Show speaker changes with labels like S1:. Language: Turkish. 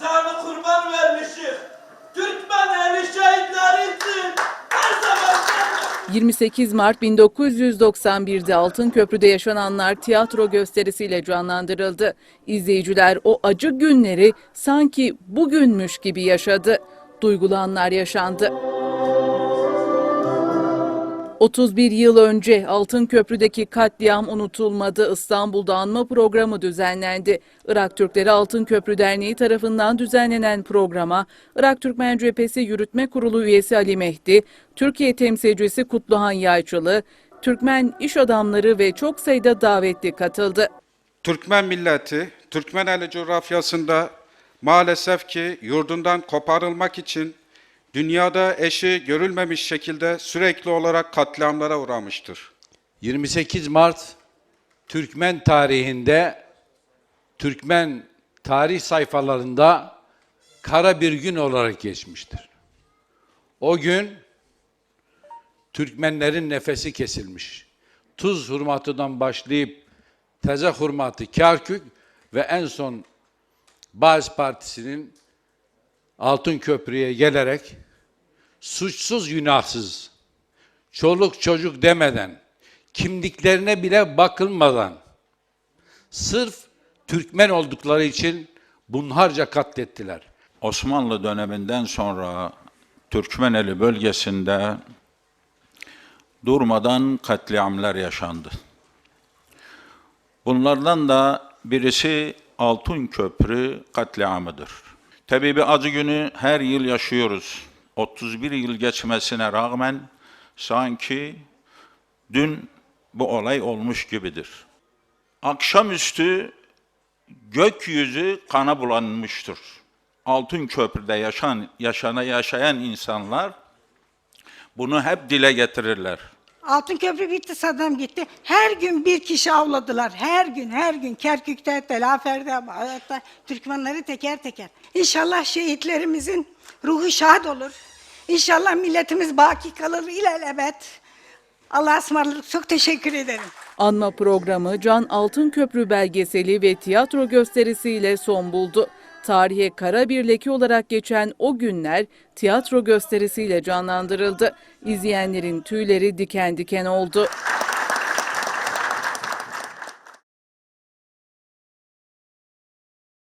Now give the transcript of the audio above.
S1: canı kurban vermişik. Türkmen eli şehitleri için her zaman sen
S2: 28 Mart 1991'de Altınköprü'de yaşananlar tiyatro gösterisiyle canlandırıldı. İzleyiciler o acı günleri sanki bugünmüş gibi yaşadı. Duygulu anlar yaşandı. 31 yıl önce Altınköprü'deki katliam unutulmadı. İstanbul'da anma programı düzenlendi. Irak Türkleri Altınköprü Derneği tarafından düzenlenen programa Irak Türkmen Cephesi Yürütme Kurulu üyesi Ali Mehdi, Türkiye temsilcisi Kutluhan Yayçılı, Türkmen iş adamları ve çok sayıda davetli katıldı.
S3: Türkmen milleti, Türkmeneli coğrafyasında maalesef ki yurdundan koparılmak için dünyada eşi görülmemiş şekilde sürekli olarak katliamlara uğramıştır.
S4: 28 Mart Türkmen tarihinde Türkmen tarih sayfalarında kara bir gün olarak geçmiştir. O gün Türkmenlerin nefesi kesilmiş. Tuz hurmatıdan başlayıp Teze hurmatı, Kârkük ve en son Bağız Partisi'nin Altın Köprü'ye gelerek suçsuz günahsız çoluk çocuk demeden, kimliklerine bile bakılmadan, sırf Türkmen oldukları için bunharca katlettiler.
S5: Osmanlı döneminden sonra Türkmeneli bölgesinde durmadan katliamlar yaşandı. Bunlardan da birisi Altın Köprü katliamıdır. Tabii bir acı günü her yıl yaşıyoruz. 31 yıl geçmesine rağmen sanki dün bu olay olmuş gibidir. Akşamüstü gökyüzü kana bulanmıştır. Altın Köprü'de yaşayan, yaşana yaşayan insanlar bunu hep dile getirirler.
S6: Altın köprü bitti, Saddam gitti. Her gün bir kişi avladılar. Her gün, her gün. Kerkük'te, Telafer'de, Bağdat'ta Türkmenleri teker teker. İnşallah şehitlerimizin ruhu şad olur. İnşallah milletimiz baki kalır ilelebet. Allah'a ısmarladık. Çok teşekkür ederim.
S2: Anma programı Can Altınköprü belgeseli ve tiyatro gösterisiyle son buldu. Tarihe kara bir leke olarak geçen o günler tiyatro gösterisiyle canlandırıldı. İzleyenlerin tüyleri diken diken oldu.